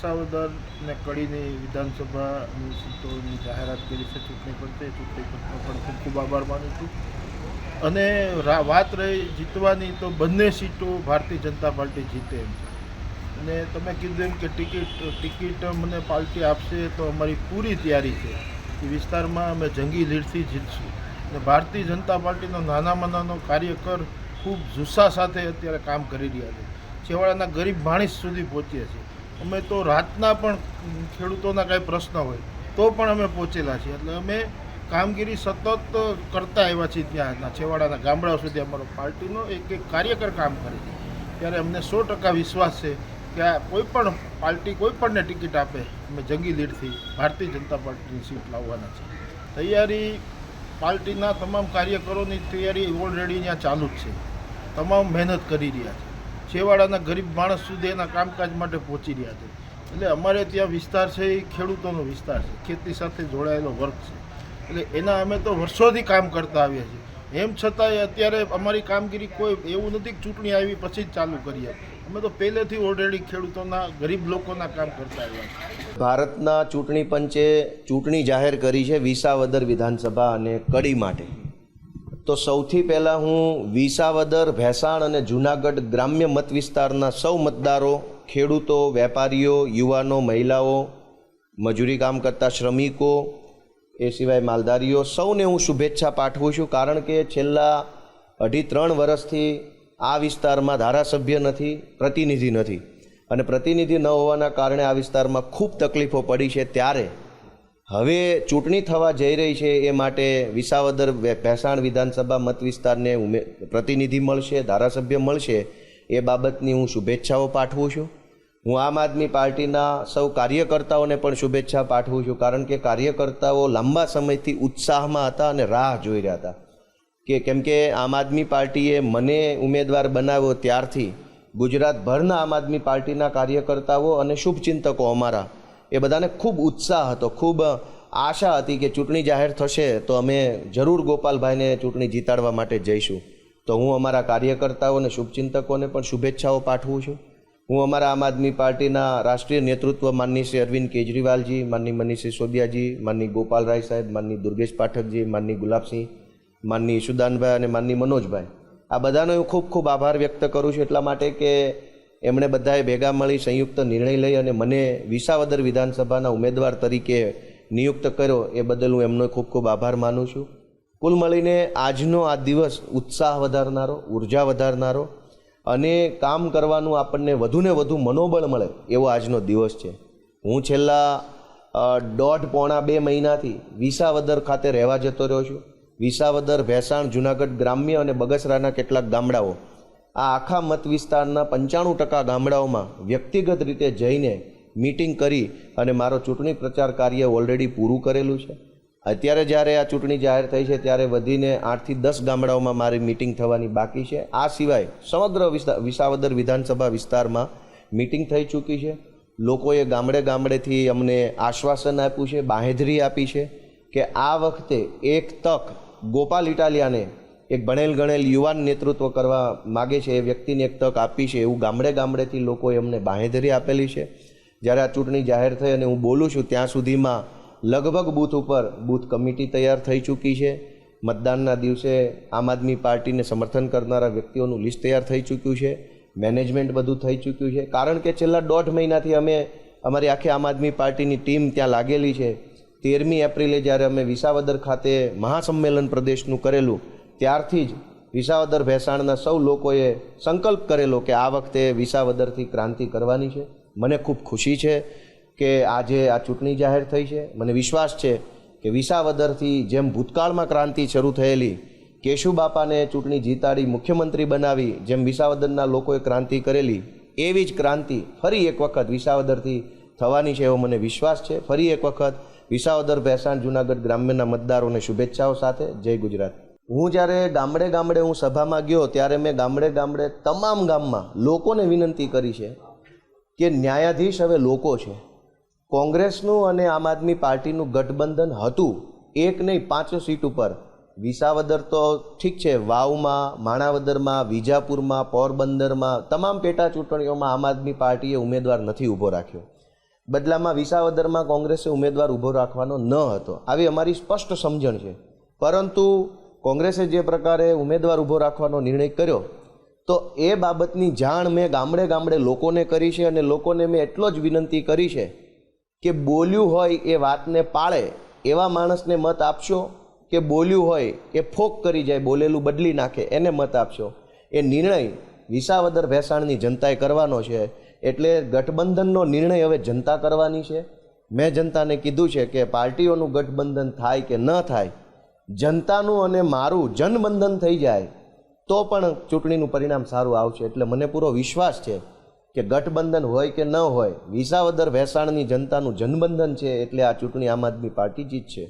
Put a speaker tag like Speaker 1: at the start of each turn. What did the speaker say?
Speaker 1: વિસાવદર ને કડીની વિધાનસભાની સીટોની જાહેરાત કરી છે, ચૂંટણી પંચે. ચૂંટણી પંચનો પણ ખૂબ ખૂબ આભાર માનું છું. અને વાત રહી જીતવાની તો બંને સીટો ભારતીય જનતા પાર્ટી જીતે એમ છે. અને તમે કીધું એમ કે ટિકિટ ટિકિટ મને પાર્ટી આપશે તો અમારી પૂરી તૈયારી છે. એ વિસ્તારમાં અમે જંગી લીડથી જીતશું. અને ભારતીય જનતા પાર્ટીનો નાનામાં નાનો કાર્યકર ખૂબ જુસ્સા સાથે અત્યારે કામ કરી રહ્યા છે. છેવાડાના ગરીબ માણસ સુધી પહોંચ્યા છીએ અમે તો રાતના પણ ખેડૂતોના કાંઈ પ્રશ્ન હોય, તો પણ અમે પહોંચેલા છીએ. એટલે અમે કામગીરી સતત કરતા આવ્યા છીએ ત્યાંના છેવાડાના ગામડાઓ સુધી અમારો પાર્ટીનો એક એક કાર્યકર કામ કરે છે. ત્યારે અમને સો ટકા વિશ્વાસ છે કે આ કોઈ પણ પાર્ટી કોઈ પણને ટિકિટ આપે, અમે જંગી લીડથી ભારતીય જનતા પાર્ટીની સીટ લાવવાના છે તૈયારી પાર્ટીના તમામ કાર્યકરોની તૈયારી ઓલરેડી ત્યાં ચાલુ જ છે. તમામ મહેનત કરી રહ્યા છે. છેવાડાના ગરીબ માણસ સુધી એના કામકાજ માટે પહોંચી રહ્યા છે. એટલે અમારે ત્યાં વિસ્તાર છે, એ ખેડૂતોનો વિસ્તાર છે. ખેતી સાથે જોડાયેલો વર્ગ છે. એટલે એના અમે તો વર્ષોથી કામ કરતા આવ્યા છીએ. એમ છતાંય અત્યારે અમારી કામગીરી કોઈ એવું નથી ચૂંટણી આવી પછી જ ચાલુ કરીએ. અમે તો પહેલેથી ઓલરેડી ખેડૂતોના, ગરીબ લોકોના કામ કરતા આવ્યા છીએ.
Speaker 2: ભારતના ચૂંટણી પંચે ચૂંટણી જાહેર કરી છે વિસાવદર વિધાનસભા અને કડી માટે. તો સૌથી પહેલાં હું વિસાવદર, ભેસાણ અને જૂનાગઢ ગ્રામ્ય મત વિસ્તારના સૌ મતદારો, ખેડૂતો, વેપારીઓ, યુવાનો, મહિલાઓ, મજૂરી કામ કરતા શ્રમિકો, એ સિવાય માલધારીઓ, સૌને હું શુભેચ્છા પાઠવું છું કારણ કે છેલ્લા અઢી ત્રણ વર્ષથી આ વિસ્તારમાં ધારાસભ્ય નથી, પ્રતિનિધિ નથી. અને પ્રતિનિધિ ન હોવાના કારણે આ વિસ્તારમાં ખૂબ તકલીફો પડી છે ત્યારે હવે ચૂંટણી થવા જઈ રહી છે એ માટે વિસાવદર ભેસાણ વિધાનસભા મત વિસ્તારને ઉમે, પ્રતિનિધિ મળશે, ધારાસભ્ય મળશે, એ બાબતની હું શુભેચ્છાઓ પાઠવું છું. હું આમ આદમી પાર્ટીના સૌ કાર્યકર્તાઓને પણ શુભેચ્છા પાઠવું છું, કારણ કે કાર્યકર્તાઓ લાંબા સમયથી ઉત્સાહમાં હતા અને રાહ જોઈ રહ્યા હતા. કે કેમ કે આમ આદમી પાર્ટીએ મને ઉમેદવાર બનાવ્યો ત્યારથી, ગુજરાતભરના આમ આદમી પાર્ટીના કાર્યકર્તાઓ અને શુભચિંતકો અમારા એ બધાને ખૂબ ઉત્સાહ હતો. ખૂબ આશા હતી કે ચૂંટણી જાહેર થશે તો અમે જરૂર ગોપાલભાઈને ચૂંટણી જીતાડવા માટે જઈશું. તો હું અમારા કાર્યકર્તાઓ અને શુભચિંતકોને પણ શુભેચ્છાઓ પાઠવું છું. હું અમારા આમ આદમી પાર્ટીના રાષ્ટ્રીય નેતૃત્વ માનની શ્રી અરવિંદ કેજરીવાલજી, માનની મનીષ સોદિયાજી માનની ગોપાલરાય સાહેબ, માનની દુર્ગેશ પાઠકજી, માનની ગુલાબસિંહ, માનની ઈશુદાનભાઈ અને માનની મનોજભાઈ. આ બધાનો હું ખૂબ ખૂબ આભાર વ્યક્ત કરું છું એટલા માટે કે એમણે બધાએ ભેગા મળી સંયુક્ત નિર્ણય લઈ અને મને વિસાવદર વિધાનસભાના ઉમેદવાર તરીકે નિયુક્ત કર્યો એ બદલ હું એમનો ખૂબ ખૂબ આભાર માનું છું. કુલ મળીને આજનો આ દિવસ ઉત્સાહ વધારનારો, ઊર્જા વધારનારો અને કામ કરવાનું આપણને વધુને વધુ મનોબળ મળે એવો આજનો દિવસ છે. હું છેલ્લા દોઢ પોણા બે મહિનાથી વિસાવદર ખાતે રહેવા જતો રહ્યો છું. વિસાવદર, ભેસાણ, જુનાગઢ ગ્રામ્ય અને બગસરાના કેટલાક ગામડાઓ આ આખા મત વિસ્તારના પંચાણું ટકા ગામડાઓમાં વ્યક્તિગત રીતે જઈને મીટિંગ કરી અને મારો ચૂંટણી પ્રચાર કાર્ય ઓલરેડી પૂરું કરેલું છે. અત્યારે જ્યારે આ ચૂંટણી જાહેર થઈ છે, ત્યારે વધીને આઠથી દસ ગામડાઓમાં મારી મિટિંગ થવાની બાકી છે. આ સિવાય સમગ્ર વિસાવદર વિધાનસભા વિસ્તારમાં મિટિંગ થઈ ચૂકી છે. લોકોએ ગામડે ગામડેથી અમને આશ્વાસન આપ્યું છે, બાહેધરી આપી છે કે આ વખતે એક તક ગોપાલ ઇટાલિયાને એક ભણેલ ગણેલ યુવાન નેતૃત્વ કરવા માગે છે, એ વ્યક્તિને એક તક આપી છે, એવું ગામડે ગામડેથી લોકોએ અમને બાંહેધરી આપેલી છે. જ્યારે આ ચૂંટણી જાહેર થઈ અને હું બોલું છું, ત્યાં સુધીમાં લગભગ બૂથ ઉપર બૂથ કમિટી તૈયાર થઈ ચૂકી છે. મતદાનના દિવસે આમ આદમી પાર્ટીને સમર્થન કરનારા વ્યક્તિઓનું લિસ્ટ તૈયાર થઈ ચૂક્યું છે. મેનેજમેન્ટ બધું થઈ ચૂક્યું છે. કારણ કે છેલ્લા દોઢ મહિનાથી અમે અમારી આખી આમ આદમી પાર્ટીની ટીમ ત્યાં લાગેલી છે. તેરમી એપ્રિલે જ્યારે અમે વિસાવદર ખાતે મહાસંમેલન પ્રદેશનું કરેલું ત્યારથી જ વિસાવદર ભેસાણના સૌ લોકોએ સંકલ્પ કરેલો કે આ વખતે વિસાવદરથી ક્રાંતિ કરવાની છે. મને ખૂબ ખુશી છે કે આજે આ ચૂંટણી જાહેર થઈ છે. મને વિશ્વાસ છે કે વિસાવદરથી જેમ ભૂતકાળમાં ક્રાંતિ શરૂ થયેલી, કેશુબાપાને ચૂંટણી જીતાડી મુખ્યમંત્રી બનાવી, જેમ વિસાવદરના લોકોએ ક્રાંતિ કરેલી, એવી જ ક્રાંતિ ફરી એક વખત વિસાવદરથી થવાની છે એવો મને વિશ્વાસ છે. ફરી એક વખત વિસાવદર ભેસાણ જુનાગઢ ગ્રામ્યના મતદારોને શુભેચ્છાઓ સાથે. જય ગુજરાત. હું જ્યારે ગામડે ગામડે હું સભામાં ગયો, ત્યારે મેં ગામડે ગામડે તમામ ગામમાં લોકોને વિનંતી કરી છે કે ન્યાયાધીશ હવે લોકો છે. કોંગ્રેસનું અને આમ આદમી પાર્ટીનું ગઠબંધન હતું, એક નહીં પાંચ સીટ ઉપર. વિસાવદર તો ઠીક છે, વાવમાં, માણાવદરમાં, વિજાપુરમાં, પોરબંદરમાં, તમામ પેટા ચૂંટણીઓમાં આમ આદમી પાર્ટીએ ઉમેદવાર નથી ઊભો રાખ્યો. બદલામાં વિસાવદરમાં કોંગ્રેસે ઉમેદવાર ઊભો રાખવાનો ન હતો. આવી અમારી સ્પષ્ટ સમજણ છે. પરંતુ કોંગ્રેસે જે પ્રકારે ઉમેદવાર ઊભો રાખવાનો નિર્ણય કર્યો, તો એ બાબતની જાણ મેં ગામડે ગામડે લોકોને કરી છે અને લોકોને મેં એટલો જ વિનંતી કરી છે કે બોલ્યું હોય એ વાતને પાળે, એવા માણસને મત આપશો કે બોલ્યું હોય એ ફોક કરી જાય, બોલેલું બદલી નાખે, એને મત આપશો. એ નિર્ણય વિસાવદર ભેસાણની જનતાએ કરવાનો છે. એટલે ગઠબંધનનો નિર્ણય હવે જનતા કરવાની છે. મેં જનતાને કીધું છે કે પાર્ટીઓનું ગઠબંધન થાય કે ન થાય જનતાનું અને મારું જનબંધન થઈ જાય, તો પણ ચૂંટણીનું પરિણામ સારું આવશે. એટલે મને પૂરો વિશ્વાસ છે કે ગઠબંધન હોય કે ન હોય, વિસાવદર વેસાણની જનતાનું જનબંધન છે, એટલે આ ચૂંટણી આમ આદમી પાર્ટી જીતશે